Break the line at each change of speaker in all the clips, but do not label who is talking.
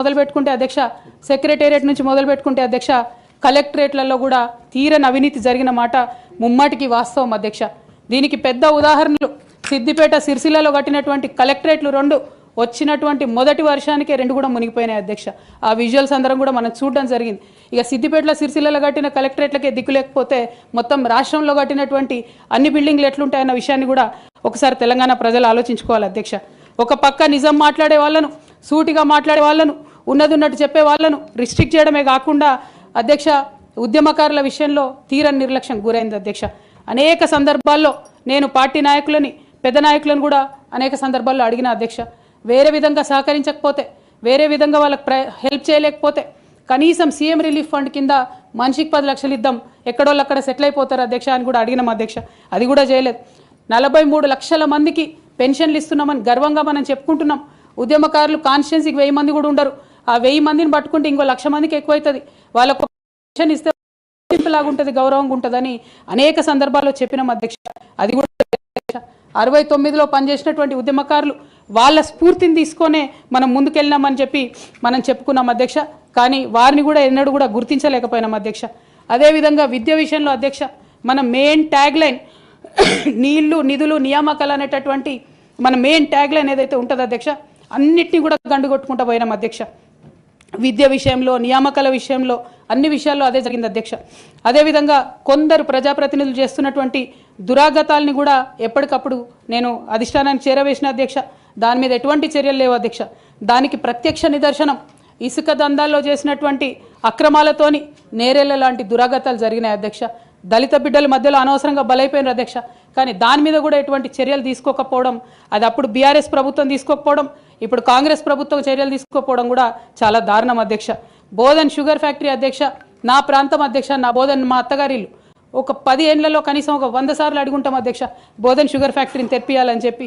మొదలు పెట్టుకుంటే అధ్యక్ష సెక్రటేరియట్ నుంచి మొదలు పెట్టుకుంటే అధ్యక్ష కలెక్టరేట్లలో కూడా తీరని అవినీతి జరిగిన మాట ముమ్మాటికి వాస్తవం అధ్యక్ష. దీనికి పెద్ద ఉదాహరణలు సిద్దిపేట సిరిసిల్లలో కట్టినటువంటి కలెక్టరేట్లు రెండు వచ్చినటువంటి మొదటి వర్షానికే రెండు కూడా మునిగిపోయినాయి అధ్యక్ష. ఆ విజువల్స్ అందరం కూడా మనం చూడడం జరిగింది. ఇక సిద్దిపేటలో సిరిసిల్లలో కట్టిన కలెక్టరేట్లకే దిక్కు లేకపోతే మొత్తం రాష్ట్రంలో కట్టినటువంటి అన్ని బిల్డింగ్లు ఎట్లుంటాయన్న విషయాన్ని కూడా ఒకసారి తెలంగాణ ప్రజలు ఆలోచించుకోవాలి అధ్యక్ష. ఒక పక్క నిజం మాట్లాడే వాళ్ళను సూటిగా మాట్లాడే వాళ్ళను ఉన్నది ఉన్నట్టు చెప్పే వాళ్ళను రిస్ట్రిక్ట్ చేయడమే కాకుండా అధ్యక్ష ఉద్యమకారుల విషయంలో తీరని నిర్లక్ష్యం గురైంది అధ్యక్ష. అనేక సందర్భాల్లో నేను పార్టీ నాయకులని పెద్ద నాయకులను కూడా అనేక సందర్భాల్లో అడిగిన అధ్యక్ష వేరే విధంగా సహకరించకపోతే వేరే విధంగా వాళ్ళకి ప్ర హెల్ప్ చేయలేకపోతే కనీసం సీఎం రిలీఫ్ ఫండ్ కింద మనిషికి పది లక్షలు ఇద్దాం ఎక్కడోళ్ళు అక్కడ సెటిల్ అయిపోతారు అధ్యక్ష అని కూడా అడిగినాం అధ్యక్ష. అది కూడా చేయలేదు. నలభై మూడు లక్షల మందికి పెన్షన్లు ఇస్తున్నామని గర్వంగా మనం చెప్పుకుంటున్నాం. ఉద్యమకారులు కాన్స్టిట్యున్సీకి వెయ్యి మంది కూడా ఉండరు. ఆ వెయ్యి మందిని పట్టుకుంటే ఇంకో లక్ష మందికి ఎక్కువైతుంది. వాళ్ళకు పెన్షన్ ఇస్తే లాగా ఉంటుంది గౌరవంగా ఉంటుందని అనేక సందర్భాల్లో చెప్పిన అధ్యక్ష. అది కూడా అరవై తొమ్మిదిలో పనిచేసినటువంటి ఉద్యమకారులు వాళ్ళ స్ఫూర్తిని తీసుకొనే మనం ముందుకెళ్ళినామని చెప్పి మనం చెప్పుకున్నాం అధ్యక్ష. కానీ వారిని కూడా ఎన్నడూ కూడా గుర్తించలేకపోయినాం అధ్యక్ష. అదేవిధంగా విద్య విషయంలో అధ్యక్ష మన మెయిన్ ట్యాగ్ లైన్ నీళ్ళు నిధులు నియామకాలు అనేటటువంటి మన మెయిన్ ట్యాగ్ లైన్ ఏదైతే ఉంటుందో అధ్యక్ష అన్నిటినీ కూడా గండుగొట్టుకుంటూ పోయినాం అధ్యక్ష. విద్య విషయంలో నియామకాల విషయంలో అన్ని విషయాల్లో అదే జరిగింది అధ్యక్ష. అదేవిధంగా కొందరు ప్రజాప్రతినిధులు చేస్తున్నటువంటి దురాగతాల్ని కూడా ఎప్పటికప్పుడు నేను అధిష్టానానికి చేరవేసిన అధ్యక్ష. దాని మీద ఎటువంటి చర్యలు లేవు అధ్యక్ష. దానికి ప్రత్యక్ష నిదర్శనం ఇసుక దందాల్లో చేసినటువంటి అక్రమాలతోని నేరేళ్ళ లాంటి దురాగతాలు జరిగినాయి అధ్యక్ష. దళిత బిడ్డల మధ్యలో అనవసరంగా బలైపోయినారు అధ్యక్ష. కానీ దాని మీద కూడా ఎటువంటి చర్యలు తీసుకోకపోవడం అది అప్పుడు బీఆర్ఎస్ ప్రభుత్వం తీసుకోకపోవడం ఇప్పుడు కాంగ్రెస్ ప్రభుత్వం చర్యలు తీసుకోకపోవడం కూడా చాలా దారుణం అధ్యక్ష. బోధన్ షుగర్ ఫ్యాక్టరీ అధ్యక్ష నా ప్రాంతం అధ్యక్ష నా బోధన్ మా అత్తగారిల్లు ఒక పది ఏళ్ళలో కనీసం ఒక వంద సార్లు అడుగుంటాం అధ్యక్ష బోధన్ షుగర్ ఫ్యాక్టరీని తెప్పియాలని చెప్పి.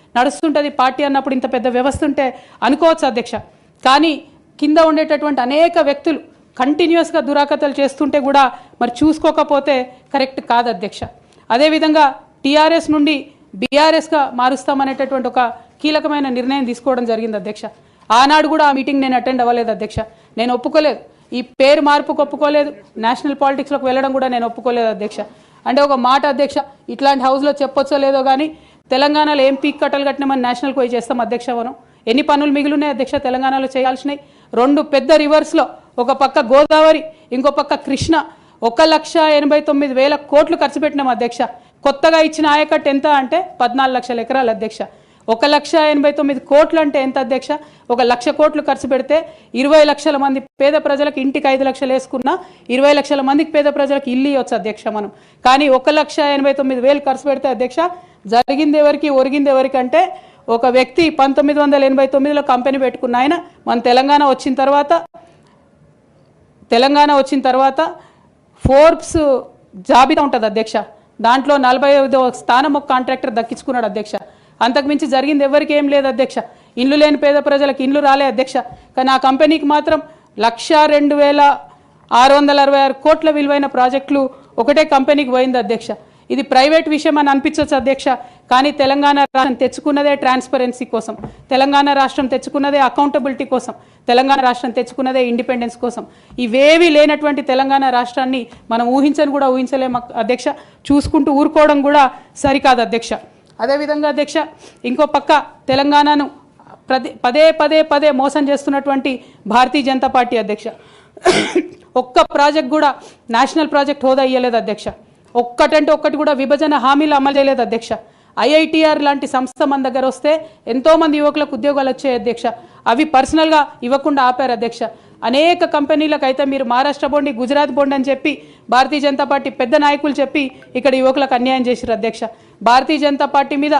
నడుస్తుంటుంది పార్టీ అన్నప్పుడు ఇంత పెద్ద వ్యవస్థ ఉంటే అనుకోవచ్చు అధ్యక్ష. కానీ కింద ఉండేటటువంటి అనేక వ్యక్తులు కంటిన్యూస్గా దురాకతలు చేస్తుంటే కూడా మరి చూసుకోకపోతే కరెక్ట్ కాదు అధ్యక్ష. అదేవిధంగా టీఆర్ఎస్ నుండి బీఆర్ఎస్గా మారుస్తామనేటటువంటి ఒక కీలకమైన నిర్ణయం తీసుకోవడం జరిగింది అధ్యక్ష. ఆనాడు కూడా ఆ మీటింగ్ నేను అటెండ్ అవ్వలేదు అధ్యక్ష. నేను ఒప్పుకోలేదు. ఈ పేరు మార్పుకు ఒప్పుకోలేదు. నేషనల్ పాలిటిక్స్లోకి వెళ్ళడం కూడా నేను ఒప్పుకోలేదు అధ్యక్ష. అంటే ఒక మాట అధ్యక్ష ఇట్లాంటి హౌస్లో చెప్పొచ్చో లేదో కానీ తెలంగాణలో ఏం పీక్ కట్టలు కట్టినామని నేషనల్కి పోయి చేస్తాం అధ్యక్ష మనం ఎన్ని పనులు మిగిలినాయి అధ్యక్ష? తెలంగాణలో చేయాల్సినవి. రెండు పెద్ద రివర్స్లో ఒక పక్క గోదావరి ఇంకో పక్క కృష్ణ. ఒక లక్ష ఎనభై తొమ్మిది వేల కోట్లు ఖర్చు పెట్టినాం అధ్యక్ష. కొత్తగా ఇచ్చిన ఆయకట్టు ఎంత అంటే పద్నాలుగు లక్షల ఎకరాలు అధ్యక్ష. ఒక లక్ష ఎనభై తొమ్మిది కోట్లు అంటే ఎంత అధ్యక్ష? ఒక లక్ష కోట్లు ఖర్చు పెడితే ఇరవై లక్షల మంది పేద ప్రజలకు ఇంటికి ఐదు లక్షలు వేసుకున్నా ఇరవై లక్షల మందికి పేద ప్రజలకు ఇల్లు ఇవ్వచ్చు అధ్యక్ష మనం. కానీ ఒక లక్ష ఎనభై తొమ్మిది వేలు ఖర్చు పెడితే అధ్యక్ష జరిగింది ఎవరికి ఒరిగింది ఎవరికంటే ఒక వ్యక్తి పంతొమ్మిది వందల ఎనభై తొమ్మిదిలో కంపెనీ పెట్టుకున్న ఆయన మన తెలంగాణ వచ్చిన తర్వాత తెలంగాణ వచ్చిన తర్వాత ఫోర్బ్స్ జాబితా ఉంటుంది అధ్యక్ష. దాంట్లో నలభై ఐదో స్థానం ఒక కాంట్రాక్టర్ దక్కించుకున్నాడు అధ్యక్ష. అంతకుమించి జరిగింది ఎవరికి ఏం లేదు అధ్యక్ష. ఇండ్లు లేని పేద ప్రజలకు ఇండ్లు రాలే అధ్యక్ష. కానీ ఆ కంపెనీకి మాత్రం లక్ష రెండు వేల ఆరు వందల అరవై ఆరు కోట్ల విలువైన ప్రాజెక్టులు ఒకటే కంపెనీకి పోయింది అధ్యక్ష. ఇది ప్రైవేట్ విషయం అని అనిపించవచ్చు అధ్యక్ష కానీ తెలంగాణ రాష్ట్రం తెచ్చుకున్నదే ట్రాన్స్పరెన్సీ కోసం. తెలంగాణ రాష్ట్రం తెచ్చుకున్నదే అకౌంటబిలిటీ కోసం. తెలంగాణ రాష్ట్రం తెచ్చుకున్నదే ఇండిపెండెన్స్ కోసం. ఇవేవి లేనటువంటి తెలంగాణ రాష్ట్రాన్ని మనం ఊహించని కూడా ఊహించలేము అధ్యక్ష. చూసుకుంటూ ఊరుకోవడం కూడా సరికాదు అధ్యక్ష. అదేవిధంగా అధ్యక్ష ఇంకో పక్క తెలంగాణను ప్రతి పదే పదే పదే మోసం చేస్తున్నటువంటి భారతీయ జనతా పార్టీ అధ్యక్ష. ఒక్క ప్రాజెక్ట్ కూడా నేషనల్ ప్రాజెక్ట్ హోదా ఇయ్యలేదు అధ్యక్ష. ఒక్కటంటే ఒక్కటి కూడా విభజన హామీలు అమలు చేయలేదు అధ్యక్ష. ఐఐటిఆర్ లాంటి సంస్థ మన దగ్గర వస్తే ఎంతో మంది యువకులకు ఉద్యోగాలు వచ్చాయి అధ్యక్ష. అవి పర్సనల్గా ఇవ్వకుండా ఆపారు అధ్యక్ష. అనేక కంపెనీలకు అయితే మీరు మహారాష్ట్ర బోండి గుజరాత్ బోండి అని చెప్పి భారతీయ జనతా పార్టీ పెద్ద నాయకులు చెప్పి ఇక్కడ యువకులకు అన్యాయం చేశారు అధ్యక్ష. భారతీయ జనతా పార్టీ మీద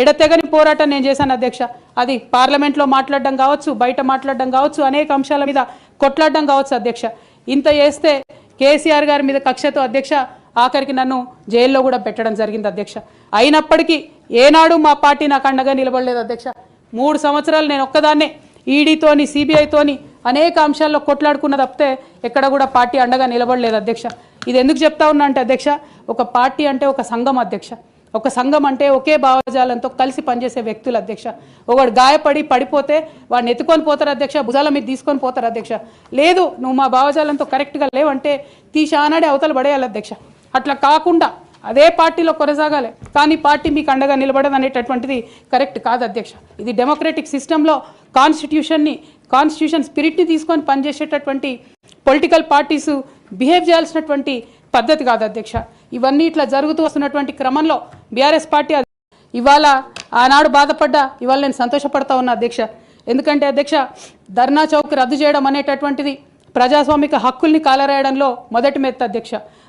ఎడతెగని పోరాటం నేను చేశాను అధ్యక్ష. అది పార్లమెంట్లో మాట్లాడడం కావచ్చు బయట మాట్లాడడం కావచ్చు అనేక అంశాల మీద కొట్లాడడం కావచ్చు అధ్యక్ష. ఇంత చేస్తే కేసీఆర్ గారి మీద కక్షతో అధ్యక్ష ఆఖరికి నన్ను జైల్లో కూడా పెట్టడం జరిగింది అధ్యక్ష. అయినప్పటికీ ఏనాడు మా పార్టీ నాకు అండగా నిలబడలేదు అధ్యక్ష. మూడు సంవత్సరాలు నేను ఒక్కదాన్నే ఈడీతోని సిబిఐతోని అనేక అంశాల్లో కొట్లాడుకున్న తప్పితే ఎక్కడ కూడా పార్టీ అండగా నిలబడలేదు అధ్యక్ష. ఇది ఎందుకు చెప్తా ఉన్నా అంటే అధ్యక్ష ఒక పార్టీ అంటే ఒక సంఘం అధ్యక్ష. ఒక సంఘం అంటే ఒకే భావజాలంతో కలిసి పనిచేసే వ్యక్తులు అధ్యక్ష. ఒకడు గాయపడి పడిపోతే వాడిని ఎత్తుకొని పోతారు అధ్యక్ష. భుజాల మీద తీసుకొని పోతారు అధ్యక్ష. లేదు నువ్వు మా భావజాలంతో కరెక్ట్గా లేవంటే తీసానాడే అవతలు పడేయాలి అధ్యక్ష. అట్లా కాకుండా అదే పార్టీలో కొనసాగాలి. కానీ పార్టీ మీకు అండగా నిలబడదు అనేటటువంటిది కరెక్ట్ కాదు అధ్యక్ష. ఇది డెమోక్రటిక్ సిస్టంలో కాన్స్టిట్యూషన్ని కాన్స్టిట్యూషన్ స్పిరిట్ని తీసుకొని పనిచేసేటటువంటి పొలిటికల్ పార్టీస్ బిహేవ్ చేయాల్సినటువంటి పద్ధతి కాదు అధ్యక్ష. ఇవన్నీ ఇట్లా జరుగుతూ వస్తున్నటువంటి క్రమంలో బీఆర్ఎస్ పార్టీ ఇవాళ ఆనాడు బాధపడ్డా ఇవాళ నేను సంతోషపడతా ఉన్నా అధ్యక్ష. ఎందుకంటే అధ్యక్ష ధర్నా చౌక్ రద్దు చేయడం అనేటటువంటిది ప్రజాస్వామిక హక్కుల్ని కాలరాయడంలో మొదటి మెత్త అధ్యక్ష.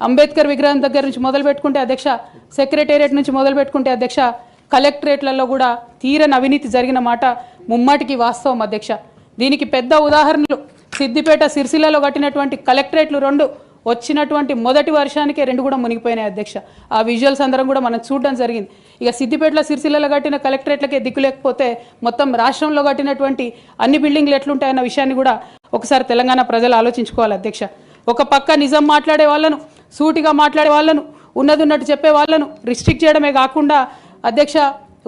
అంబేద్కర్ విగ్రహం దగ్గర నుంచి మొదలు పెట్టుకుంటే అధ్యక్ష సెక్రటేరియట్ నుంచి మొదలు పెట్టుకుంటే అధ్యక్ష కలెక్టరేట్లలో కూడా తీరని అవినీతి జరిగిన మాట ముమ్మాటికి వాస్తవం అధ్యక్ష. దీనికి పెద్ద ఉదాహరణలు సిద్దిపేట సిరిసిల్లలో కట్టినటువంటి కలెక్టరేట్లు రెండు వచ్చినటువంటి మొదటి వర్షానికే రెండు కూడా మునిగిపోయినాయి అధ్యక్ష. ఆ విజువల్స్ అందరం కూడా మనం చూడడం జరిగింది. ఇక సిద్దిపేటలో సిరిసిల్లలో కట్టిన కలెక్టరేట్లకే దిక్కు లేకపోతే మొత్తం రాష్ట్రంలో కట్టినటువంటి అన్ని బిల్డింగ్లు ఎట్లుంటాయన్న విషయాన్ని కూడా ఒకసారి తెలంగాణ ప్రజలు ఆలోచించుకోవాలి అధ్యక్ష. ఒక పక్క నిజం మాట్లాడే వాళ్ళను సూటిగా మాట్లాడే వాళ్ళను ఉన్నది ఉన్నట్టు చెప్పే వాళ్ళను రిస్ట్రిక్ట్ చేయడమే కాకుండా అధ్యక్ష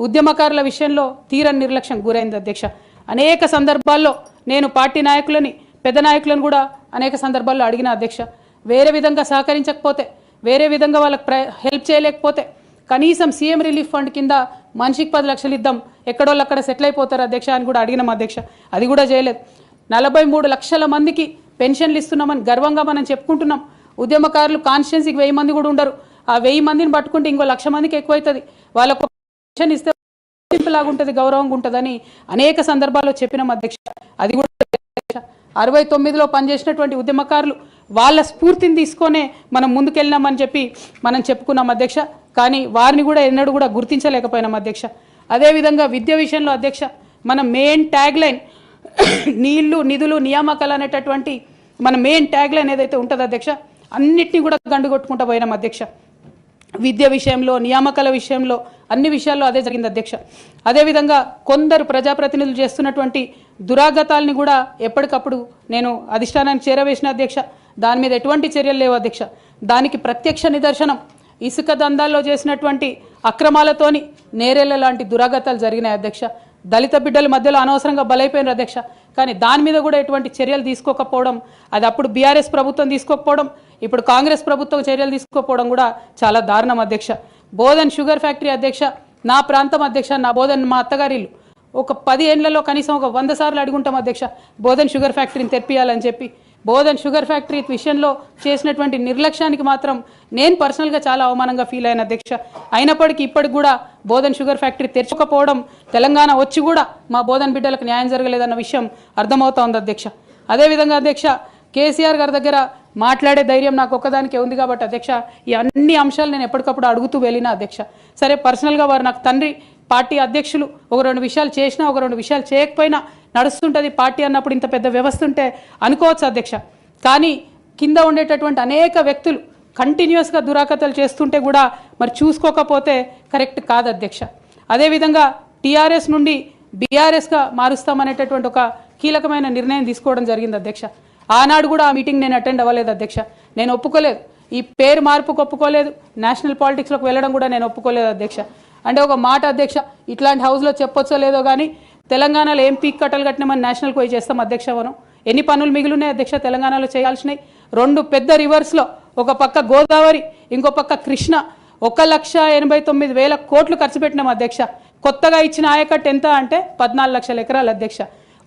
ఉద్యమకారుల విషయంలో తీరని నిర్లక్ష్యం గురైంది అధ్యక్ష. అనేక సందర్భాల్లో నేను పార్టీ నాయకులని పెద్ద నాయకులను కూడా అనేక సందర్భాల్లో అడిగిన అధ్యక్ష వేరే విధంగా సహకరించకపోతే వేరే విధంగా వాళ్ళకి ప్ర హెల్ప్ చేయలేకపోతే కనీసం సీఎం రిలీఫ్ ఫండ్ కింద మనిషికి పది లక్షలు ఇద్దాం ఎక్కడోళ్ళు అక్కడ సెటిల్ అయిపోతారు అధ్యక్ష అని కూడా అడిగినాం అధ్యక్ష. అది కూడా చేయలేదు. నలభై మూడు లక్షల మందికి పెన్షన్లు ఇస్తున్నామని గర్వంగా మనం చెప్పుకుంటున్నాం. ఉద్యమకారులు కాన్స్టిట్యున్సీకి వెయ్యి మంది కూడా ఉండరు. ఆ వెయ్యి మందిని పట్టుకుంటే ఇంకో లక్ష మందికి ఎక్కువైతుంది. వాళ్ళకు పెన్షన్ ఇస్తే లాగా ఉంటుంది గౌరవంగా ఉంటుందని అనేక సందర్భాల్లో చెప్పినాం అధ్యక్ష. అది కూడా అధ్యక్ష. అరవై తొమ్మిదిలో పనిచేసినటువంటి ఉద్యమకారులు వాళ్ళ స్ఫూర్తిని తీసుకొనే మనం ముందుకెళ్ళినామని చెప్పి మనం చెప్పుకున్నాం అధ్యక్ష. కానీ వారిని కూడా ఎన్నడూ కూడా గుర్తించలేకపోయినాం అధ్యక్ష. అదేవిధంగా విద్య విషయంలో అధ్యక్ష మన మెయిన్ ట్యాగ్ లైన్ నీళ్ళు నిధులు నియామకాలు అనేటటువంటి మన మెయిన్ ట్యాగ్ లైన్ ఏదైతే ఉంటుందో అధ్యక్ష అన్నిటినీ కూడా గండు కొట్టుకుంటూ పోయినాం అధ్యక్ష. విద్య విషయంలో నియామకాల విషయంలో అన్ని విషయాల్లో అదే జరిగింది అధ్యక్ష. అదేవిధంగా కొందరు ప్రజాప్రతినిధులు చేస్తున్నటువంటి దురాగతాల్ని కూడా ఎప్పటికప్పుడు నేను అధిష్టానానికి చేరవేసిన అధ్యక్ష. దాని మీద ఎటువంటి చర్యలు లేవు అధ్యక్ష. దానికి ప్రత్యక్ష నిదర్శనం ఇసుక దందాల్లో చేసినటువంటి అక్రమాలతోని నేరేళ్ళ లాంటి దురాగతాలు జరిగినాయి అధ్యక్ష. దళిత బిడ్డల మధ్యలో అనవసరంగా బలైపోయినారు అధ్యక్ష. కానీ దాని మీద కూడా ఎటువంటి చర్యలు తీసుకోకపోవడం అది అప్పుడు బీఆర్ఎస్ ప్రభుత్వం తీసుకోకపోవడం ఇప్పుడు కాంగ్రెస్ ప్రభుత్వం చర్యలు తీసుకోకపోవడం కూడా చాలా దారుణం అధ్యక్ష. బోధన్ షుగర్ ఫ్యాక్టరీ అధ్యక్ష నా ప్రాంతం అధ్యక్ష నా బోధన్ మా అత్తగారిలు ఒక పది ఏళ్ళలో కనీసం ఒక వంద సార్లు అడుగుంటాం అధ్యక్ష బోధన్ షుగర్ ఫ్యాక్టరీని తెప్పియాలని చెప్పి. బోధన్ షుగర్ ఫ్యాక్టరీ విషయంలో చేసినటువంటి నిర్లక్ష్యానికి మాత్రం నేను పర్సనల్గా చాలా అవమానంగా ఫీల్ అయిన అధ్యక్ష. అయినప్పటికీ ఇప్పటికి కూడా బోధన్ షుగర్ ఫ్యాక్టరీ తెరచకపోవడం తెలంగాణ వచ్చి కూడా మా బోధన్ బిడ్డలకు న్యాయం జరగలేదన్న విషయం అర్థమవుతోంది అధ్యక్ష. అదేవిధంగా అధ్యక్ష కేసీఆర్ గారి దగ్గర మాట్లాడే ధైర్యం నాకు ఒక్కదానికే ఉంది కాబట్టి అధ్యక్ష ఈ అన్ని అంశాలు నేను ఎప్పటికప్పుడు అడుగుతూ వెళ్ళిన అధ్యక్ష. సరే పర్సనల్గా వారు నాకు తండ్రి పార్టీ అధ్యక్షులు ఒక రెండు విషయాలు చేసినా ఒక రెండు విషయాలు చేయకపోయినా నడుస్తుంటుంది పార్టీ అన్నప్పుడు ఇంత పెద్ద వ్యవస్థ ఉంటే అనుకోవచ్చు అధ్యక్ష? కానీ కింద ఉండేటటువంటి అనేక వ్యక్తులు కంటిన్యూస్గా దురాకతలు చేస్తుంటే కూడా మరి చూసుకోకపోతే కరెక్ట్ కాదు అధ్యక్ష. అదేవిధంగా టీఆర్ఎస్ నుండి బీఆర్ఎస్గా మారుస్తామనేటటువంటి ఒక కీలకమైన నిర్ణయం తీసుకోవడం జరిగింది అధ్యక్ష. ఆనాడు కూడా ఆ మీటింగ్ నేను అటెండ్ అవ్వలేదు అధ్యక్ష. నేను ఒప్పుకోలేదు. ఈ పేరు మార్పుకు ఒప్పుకోలేదు. నేషనల్ పాలిటిక్స్లోకి వెళ్ళడం కూడా నేను ఒప్పుకోలేదు అధ్యక్ష. అంటే ఒక మాట అధ్యక్ష ఇట్లాంటి హౌస్లో చెప్పొచ్చో లేదో కానీ తెలంగాణలో ఏం పీక్ కట్టలు కట్టినామని నేషనల్కి పోయి చేస్తాం అధ్యక్ష మనం. ఎన్ని పనులు మిగిలినాయి అధ్యక్ష తెలంగాణలో చేయాల్సినవి రెండు పెద్ద రివర్స్లో ఒక పక్క గోదావరి ఇంకో పక్క కృష్ణ. ఒక లక్ష ఎనభై తొమ్మిది వేల కోట్లు ఖర్చు పెట్టినాం అధ్యక్ష. కొత్తగా ఇచ్చిన ఆయకట్టు ఎంత అంటే పద్నాలుగు లక్షల ఎకరాలు అధ్యక్ష.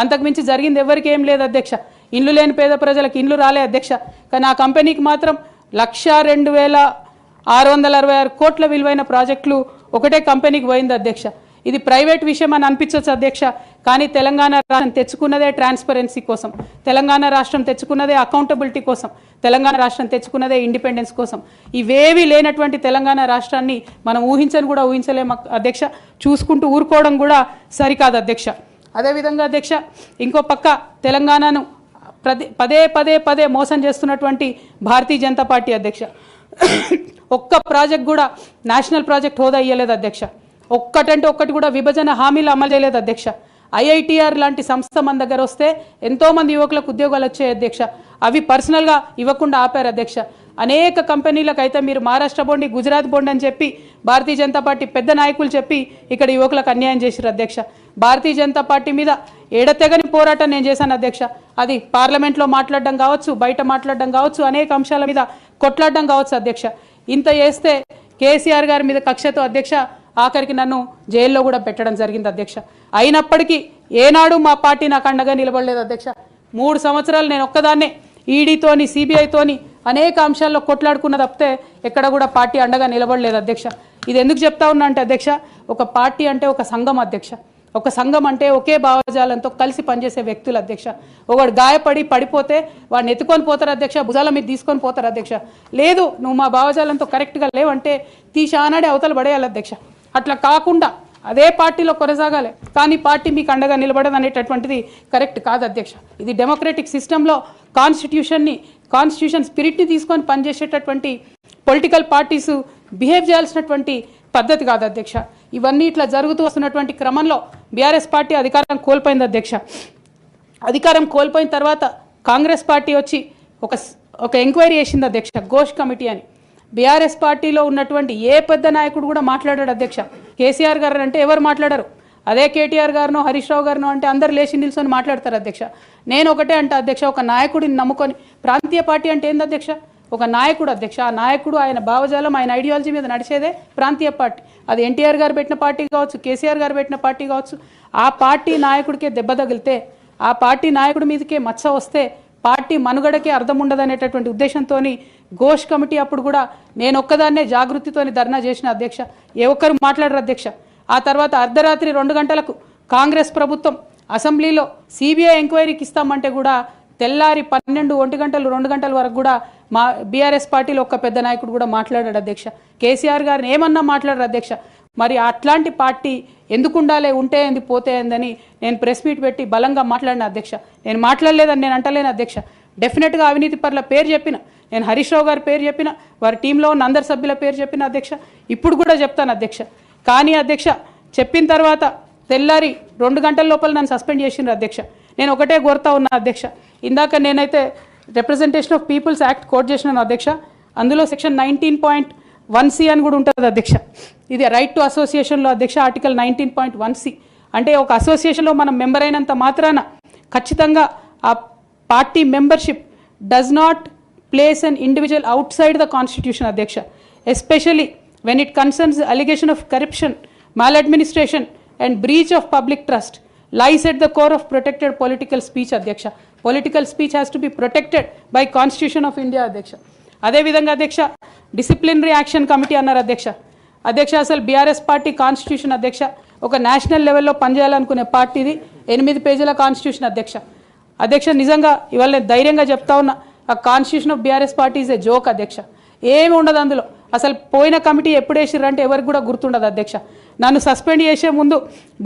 అంతకుమించి జరిగింది ఎవరికి ఏం లేదు అధ్యక్ష. ఇండ్లు లేని పేద ప్రజలకు ఇండ్లు రాలే అధ్యక్ష. కానీ ఆ కంపెనీకి మాత్రం లక్ష రెండు వేల ఆరు వందల అరవై ఆరు కోట్ల విలువైన ప్రాజెక్టులు ఒకటే కంపెనీకి పోయింది అధ్యక్ష. ఇది ప్రైవేట్ విషయం అని అనిపించవచ్చు అధ్యక్ష. కానీ తెలంగాణ రాష్ట్రం తెచ్చుకున్నదే ట్రాన్స్పరెన్సీ కోసం. తెలంగాణ రాష్ట్రం తెచ్చుకున్నదే అకౌంటబిలిటీ కోసం. తెలంగాణ రాష్ట్రం తెచ్చుకున్నదే ఇండిపెండెన్స్ కోసం. ఇవేవి లేనటువంటి తెలంగాణ రాష్ట్రాన్ని మనం ఊహించని కూడా ఊహించలేము అధ్యక్ష. చూసుకుంటూ ఊరుకోవడం కూడా సరికాదు అధ్యక్ష. అదేవిధంగా అధ్యక్ష ఇంకో పక్క తెలంగాణను ప్రతి పదే పదే పదే మోసం చేస్తున్నటువంటి భారతీయ జనతా పార్టీ అధ్యక్ష. ఒక్క ప్రాజెక్ట్ కూడా నేషనల్ ప్రాజెక్ట్ హోదా ఇయ్యలేదు అధ్యక్ష. ఒక్కటంటే ఒక్కటి కూడా విభజన హామీలు అమలు చేయలేదు అధ్యక్ష. ఐఐటిఆర్ లాంటి సంస్థ మన దగ్గర వస్తే ఎంతోమంది యువకులకు ఉద్యోగాలు వచ్చాయి అధ్యక్ష. అవి పర్సనల్గా ఇవ్వకుండా ఆపారు అధ్యక్ష. అనేక కంపెనీలకు అయితే మీరు మహారాష్ట్ర బోండి గుజరాత్ బోండి అని చెప్పి భారతీయ జనతా పార్టీ పెద్ద నాయకులు చెప్పి ఇక్కడ యువకులకు అన్యాయం చేశారు అధ్యక్ష. భారతీయ జనతా పార్టీ మీద ఎడతెగని పోరాటం నేను చేశాను అధ్యక్ష. అది పార్లమెంట్లో మాట్లాడడం కావచ్చు బయట మాట్లాడడం కావచ్చు అనేక అంశాల మీద కొట్లాడడం కావచ్చు అధ్యక్ష. ఇంత చేస్తే కేసీఆర్ గారి మీద కక్షతో అధ్యక్ష ఆఖరికి నన్ను జైల్లో కూడా పెట్టడం జరిగింది అధ్యక్ష. అయినప్పటికీ ఏనాడు మా పార్టీ నాకు అండగా నిలబడలేదు అధ్యక్ష. మూడు సంవత్సరాలు నేను ఒక్కదాన్నే ఈడీతోని సిబిఐతోని అనేక అంశాల్లో కొట్లాడుకున్న తప్పితే ఎక్కడ కూడా పార్టీ అండగా నిలబడలేదు అధ్యక్ష. ఇది ఎందుకు చెప్తా ఉన్నా అంటే అధ్యక్ష ఒక పార్టీ అంటే ఒక సంఘం అధ్యక్ష. ఒక సంఘం అంటే ఒకే భావజాలంతో కలిసి పనిచేసే వ్యక్తులు అధ్యక్ష. ఒకడు గాయపడి పడిపోతే వాడిని ఎత్తుకొని పోతారు అధ్యక్ష భుజాల మీద తీసుకొని పోతారు అధ్యక్ష. లేదు నువ్వు మా భావజాలంతో కరెక్ట్గా లేవంటే తీసి ఆనాడే అవతల పడేయాలి అధ్యక్ష. అట్లా కాకుండా అదే పార్టీలో కొనసాగాలి. కానీ పార్టీ మీకు అండగా నిలబడదు అనేటటువంటిది కరెక్ట్ కాదు అధ్యక్ష. ఇది డెమోక్రటిక్ సిస్టంలో కాన్స్టిట్యూషన్ని కాన్స్టిట్యూషన్ స్పిరిట్ని తీసుకొని పనిచేసేటటువంటి పొలిటికల్ పార్టీస్ బిహేవ్ చేయాల్సినటువంటి పద్ధతి కాదు అధ్యక్ష. ఇవన్నీ ఇట్లా జరుగుతూ వస్తున్నటువంటి క్రమంలో బీఆర్ఎస్ పార్టీ అధికారం కోల్పోయింది అధ్యక్ష. అధికారం కోల్పోయిన తర్వాత కాంగ్రెస్ పార్టీ వచ్చి ఒక ఒక ఎంక్వైరీ చేసింది అధ్యక్ష ఘోష్ కమిటీ అని. బీఆర్ఎస్ పార్టీలో ఉన్నటువంటి ఏ పెద్ద నాయకుడు కూడా మాట్లాడాడు అధ్యక్ష. కేసీఆర్ గారు అంటే ఎవరు మాట్లాడరు? అదే కేటీఆర్ గారును హరీష్ రావు గారును అంటే అందరు లేచి నిల్చొని మాట్లాడతారు అధ్యక్ష. నేను ఒకటే అంటే అధ్యక్ష ఒక నాయకుడిని నమ్ముకొని ప్రాంతీయ పార్టీ అంటే ఏంది అధ్యక్ష? ఒక నాయకుడు అధ్యక్ష. ఆ నాయకుడు ఆయన భావజాలం ఆయన ఐడియాలజీ మీద నడిచేదే ప్రాంతీయ పార్టీ. అది ఎన్టీఆర్ గారు పెట్టిన పార్టీ కావచ్చు కేసీఆర్ గారు పెట్టిన పార్టీ కావచ్చు. ఆ పార్టీ నాయకుడికే దెబ్బ తగిలితే ఆ పార్టీ నాయకుడి మీదకే మచ్చ వస్తే పార్టీ మనుగడకి అర్థం ఉండదనేటటువంటి ఉద్దేశంతో ఘోష్ కమిటీ అప్పుడు కూడా నేను ఒక్కదాన్నే జాగృతితోని ధర్నా చేసిన అధ్యక్ష ఏ ఒక్కరు మాట్లాడరు అధ్యక్ష. ఆ తర్వాత అర్ధరాత్రి రెండు గంటలకు కాంగ్రెస్ ప్రభుత్వం అసెంబ్లీలో సిబిఐ ఎంక్వైరీకి ఇస్తామంటే కూడా తెల్లారి పన్నెండు ఒంటి గంటలు రెండు గంటల వరకు కూడా మా బీఆర్ఎస్ పార్టీలో ఒక్క పెద్ద నాయకుడు కూడా మాట్లాడాడు అధ్యక్ష. కేసీఆర్ గారిని ఏమన్నా మాట్లాడరు అధ్యక్ష. మరి అట్లాంటి పార్టీ ఎందుకు ఉండాలి ఉంటే ఏంది పోతే ఏందని నేను ప్రెస్ మీట్ పెట్టి బలంగా మాట్లాడిన అధ్యక్ష. నేను మాట్లాడలేదని నేను అంటలేను అధ్యక్ష. డెఫినెట్గా అవినీతి పట్ల పేరు చెప్పిన నేను హరీష్ రావు గారి పేరు చెప్పిన వారి టీంలో ఉన్న అందరి సభ్యుల పేరు చెప్పిన అధ్యక్ష. ఇప్పుడు కూడా చెప్తాను అధ్యక్ష. కానీ అధ్యక్ష చెప్పిన తర్వాత తెల్లారి రెండు గంటల లోపల నన్ను సస్పెండ్ చేసిండ్రు అధ్యక్ష. నేను ఒకటే కోరుతా ఉన్నా అధ్యక్ష. ఇందాక నేనైతే representation of people's act quote చేసినాను అధ్యక్ష. అందులో section nineteen point one C అని కూడా ఉంటుంది అధ్యక్ష. ఇది రైట్ టు అసోసియేషన్లో అధ్యక్ష article nineteen point one C అంటే ఒక అసోసియేషన్లో మనం మెంబర్ అయినంత మాత్రాన ఖచ్చితంగా ఆ party membership does not place an individual outside the constitution అధ్యక్ష especially when it concerns allegation of corruption mal and breach of public trust lies at the core of protected political speech అధ్యక్ష. Political speech has to be protected by constitution of India అధ్యక్ష. అదేవిధంగా అధ్యక్ష disciplinary action committee అన్నారు అధ్యక్ష. అధ్యక్ష అసలు BRS party constitution అధ్యక్ష ఒక నేషనల్ లెవెల్లో పనిచేయాలనుకునే పార్టీది ఎనిమిది పేజీల కాన్స్టిట్యూషన్ అధ్యక్ష. అధ్యక్ష నిజంగా ఇవాళ నేను ధైర్యంగా చెప్తా ఉన్నా ఆ constitution of BRS party is a joke అధ్యక్ష. ఏమి ఉండదు అందులో. అసలు పోయిన కమిటీ ఎప్పుడు వేసిర్రంటే ఎవరికి కూడా గుర్తుండదు అధ్యక్ష. నన్ను సస్పెండ్ చేసే ముందు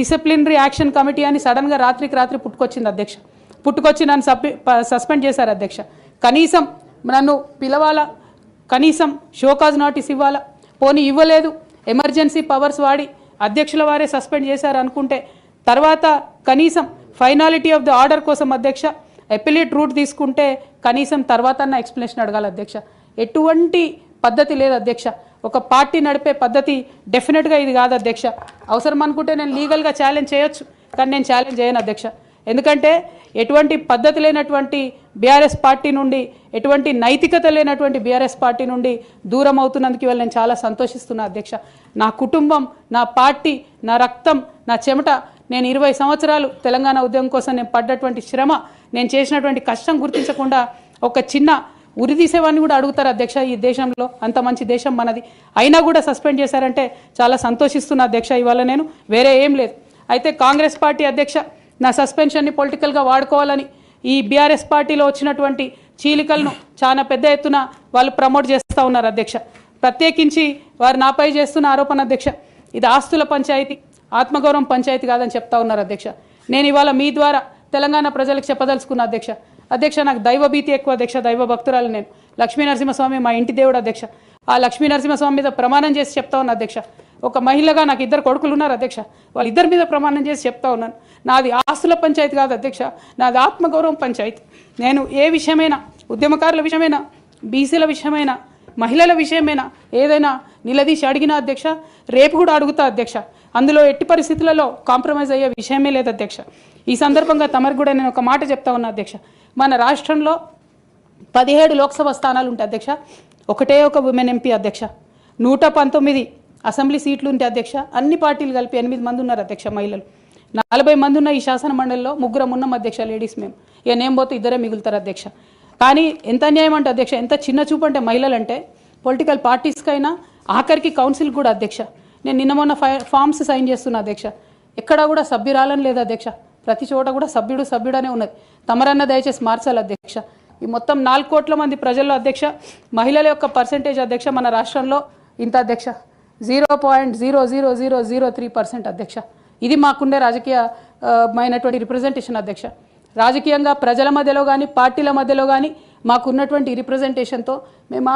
డిసిప్లినరీ యాక్షన్ కమిటీ అని సడన్గా రాత్రికి రాత్రి పుట్టుకొచ్చింది అధ్యక్ష. పుట్టుకొచ్చి నన్ను సస్పెండ్ చేశారు అధ్యక్ష. కనీసం నన్ను పిలవాలా? కనీసం షోకాజ్ నోటీస్ ఇవ్వాలా? పోనీ ఇవ్వలేదు. ఎమర్జెన్సీ పవర్స్ వాడి అధ్యక్షుల వారే సస్పెండ్ చేశారు అనుకుంటే తర్వాత కనీసం ఫైనాలిటీ ఆఫ్ ది ఆర్డర్ కోసం అధ్యక్ష ఎపిలేట్ రూట్ తీసుకుంటే కనీసం తర్వాత ఎక్స్ప్లెనేషన్ అడగాలి అధ్యక్ష. ఎటువంటి పద్ధతి లేదు అధ్యక్ష. ఒక పార్టీ నడిపే పద్ధతి డెఫినెట్గా ఇది కాదు అధ్యక్ష. అవసరం అనుకుంటే నేను లీగల్గా ఛాలెంజ్ చేయొచ్చు కానీ నేను ఛాలెంజ్ చేయను అధ్యక్ష. ఎందుకంటే ఎటువంటి పద్ధతి లేనటువంటి బీఆర్ఎస్ పార్టీ నుండి ఎటువంటి నైతికత లేనటువంటి బీఆర్ఎస్ పార్టీ నుండి దూరం అవుతున్నందుకు ఇవాళ నేను చాలా సంతోషిస్తున్నా అధ్యక్ష. నా కుటుంబం నా పార్టీ నా రక్తం నా చెమట నేను ఇరవై సంవత్సరాలు తెలంగాణ ఉద్యమం కోసం నేను పడ్డటువంటి శ్రమ నేను చేసినటువంటి కష్టం గుర్తించకుండా ఒక చిన్న ఉరి తీసేవాడిని కూడా అడుగుతారు అధ్యక్ష? ఈ దేశంలో అంత మంచి దేశం మనది. అయినా కూడా సస్పెండ్ చేశారంటే చాలా సంతోషిస్తున్నా అధ్యక్ష ఇవాళ నేను. వేరే ఏం లేదు. అయితే కాంగ్రెస్ పార్టీ అధ్యక్ష నా సస్పెన్షన్ని పొలిటికల్గా వాడుకోవాలని ఈ బీఆర్ఎస్ పార్టీలో వచ్చినటువంటి చీలికలను చాలా పెద్ద ఎత్తున వాళ్ళు ప్రమోట్ చేస్తూ ఉన్నారు అధ్యక్ష. ప్రత్యేకించి వారు నాపై చేస్తున్న ఆరోపణ అధ్యక్ష ఇది ఆస్తుల పంచాయతీ ఆత్మగౌరవం పంచాయతీ కాదని చెప్తా ఉన్నారు అధ్యక్ష. నేను ఇవాళ మీ ద్వారా తెలంగాణ ప్రజలకు చెప్పదలుచుకున్న అధ్యక్ష. అధ్యక్ష నాకు దైవభీతి ఎక్కువ అధ్యక్ష దైవ భక్తురాలు నేను. లక్ష్మీ నరసింహస్వామి మా ఇంటి దేవుడు అధ్యక్ష. ఆ లక్ష్మీ నరసింహస్వామి మీద ప్రమాణం చేసి చెప్తా ఉన్నా అధ్యక్ష. ఒక మహిళగా నాకు ఇద్దరు కొడుకులు ఉన్నారు అధ్యక్ష. వాళ్ళిద్దరి మీద ప్రమాణం చేసి చెప్తా ఉన్నాను. నాది ఆస్తుల పంచాయతీ కాదు అధ్యక్ష. నాది ఆత్మగౌరవం పంచాయతీ. నేను ఏ విషయమైనా ఉద్యమకారుల విషయమైనా బీసీల విషయమైనా మహిళల విషయమైనా ఏదైనా నిలదీసి అడిగినా అధ్యక్ష రేపు కూడా అడుగుతా అధ్యక్ష. అందులో ఎట్టి పరిస్థితులలో కాంప్రమైజ్ అయ్యే విషయమే లేదు అధ్యక్ష. ఈ సందర్భంగా తమరికి కూడా నేను ఒక మాట చెప్తా ఉన్నా అధ్యక్ష. మన రాష్ట్రంలో పదిహేడు లోక్సభ స్థానాలు ఉంటాయి అధ్యక్ష. ఒకటే ఒక ఉమెన్ ఎంపీ అధ్యక్ష. నూట పంతొమ్మిది అసెంబ్లీ సీట్లు ఉంటే అధ్యక్ష అన్ని పార్టీలు కలిపి ఎనిమిది మంది ఉన్నారు అధ్యక్ష మహిళలు. నలభై మంది ఉన్న ఈ శాసన మండలిలో ముగ్గురం ఉన్నాం అధ్యక్ష లేడీస్ మేము ఇక నేను పోతే ఇద్దరే మిగులుతారు అధ్యక్ష. కానీ ఎంత అన్యాయం అంటే అధ్యక్ష ఎంత చిన్న చూపు అంటే మహిళలు అంటే పొలిటికల్ పార్టీస్కైనా ఆఖరికి కౌన్సిల్ కూడా అధ్యక్ష. నేను నిన్న మొన్న ఫామ్స్ సైన్ చేస్తున్నా అధ్యక్ష. ఎక్కడా కూడా సభ్యురాలని లేదు అధ్యక్ష. ప్రతి చోట కూడా సభ్యుడు సభ్యుడనే ఉన్నది. తమరన్న దయచేసి మార్చాలి అధ్యక్ష. ఈ మొత్తం నాలుగు కోట్ల మంది ప్రజల్లో అధ్యక్ష మహిళల యొక్క పర్సంటేజ్ అధ్యక్ష మన రాష్ట్రంలో ఇంత అధ్యక్ష. Zero point zero zero zero zero three percent అధ్యక్ష. ఇది మాకుండే రాజకీయమైనటువంటి రిప్రజెంటేషన్ అధ్యక్ష. రాజకీయంగా ప్రజల మధ్యలో కానీ పార్టీల మధ్యలో కానీ మాకున్నటువంటి రిప్రజెంటేషన్తో మేము